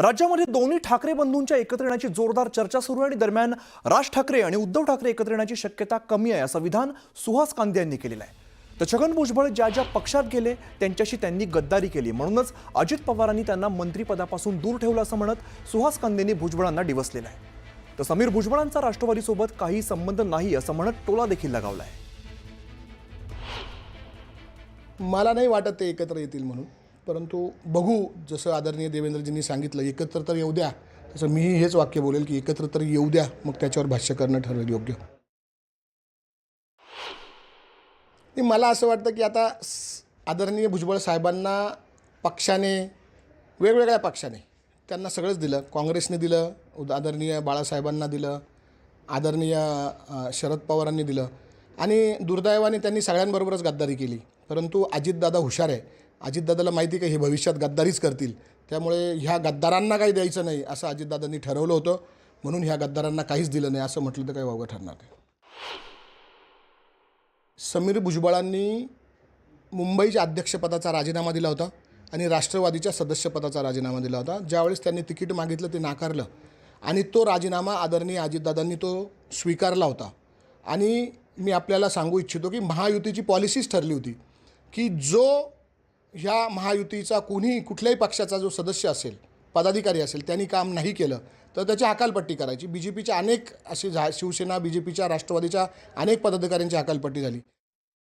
राज्यामध्ये दोन्ही ठाकरे बंधूंच्या एकत्र येण्याची जोरदार चर्चा सुरू आहे आणि दरम्यान राज ठाकरे आणि उद्धव ठाकरे एकत्र येण्याची शक्यता कमी आहे असं विधान सुहास कांदे यांनी केलेलं आहे. तर छगन भुजबळ ज्या ज्या पक्षात गेले त्यांच्याशी त्यांनी गद्दारी केली. म्हणूनच अजित पवारांनी त्यांना मंत्रिपदापासून दूर ठेवलं असं म्हणत सुहास कांदेंनी भुजबळांना डिवसलेलं आहे. तर समीर भुजबळांचा राष्ट्रवादीसोबत काही संबंध नाही असं म्हणत टोला देखील लगावला आहे. मला नाही वाटत ते एकत्र येतील म्हणून. परंतु बघू जसं आदरणीय देवेंद्रजींनी सांगितलं एकत्र तर येऊ द्या. तसं मीही हेच वाक्य बोलेल की एकत्र तर येऊ द्या मग त्याच्यावर भाष्य करणं ठरवेल योग्य. मला असं वाटतं की आता आदरणीय भुजबळ साहेबांना पक्षाने वेगवेगळ्या पक्षाने त्यांना सगळंच दिलं. काँग्रेसने दिलं उद- आदरणीय बाळासाहेबांना दिलं आदरणीय शरद पवारांनी दिलं. आणि दुर्दैवाने त्यांनी सगळ्यांबरोबरच गद्दारी केली. परंतु अजितदादा हुशार आहे. अजितदादाला माहिती का हे भविष्यात गद्दारीच करतील. त्यामुळे ह्या गद्दारांना काही द्यायचं नाही असं अजितदादांनी ठरवलं होतं. म्हणून ह्या गद्दारांना काहीच दिलं नाही असं म्हटलं तर काही वावगं ठरणार नाही. समीर भुजबळांनी मुंबईच्या अध्यक्षपदाचा राजीनामा दिला होता आणि राष्ट्रवादीच्या सदस्यपदाचा राजीनामा दिला होता. ज्यावेळेस त्यांनी तिकीट मागितलं ते नाकारलं. आणि तो राजीनामा आदरणीय अजितदादांनी तो स्वीकारला होता. आणि मी आपल्याला सांगू इच्छितो की महायुतीची पॉलिसीच ठरली होती की जो ह्या महायुतीचा कोणीही कुठल्याही पक्षाचा जो सदस्य असेल पदाधिकारी असेल त्यांनी काम नाही केलं तर त्याची हकालपट्टी करायची. बी जे पीच्या अनेक अशी झा शिवसेना बी जे पीच्या राष्ट्रवादीच्या अनेक पदाधिकाऱ्यांची हकालपट्टी झाली.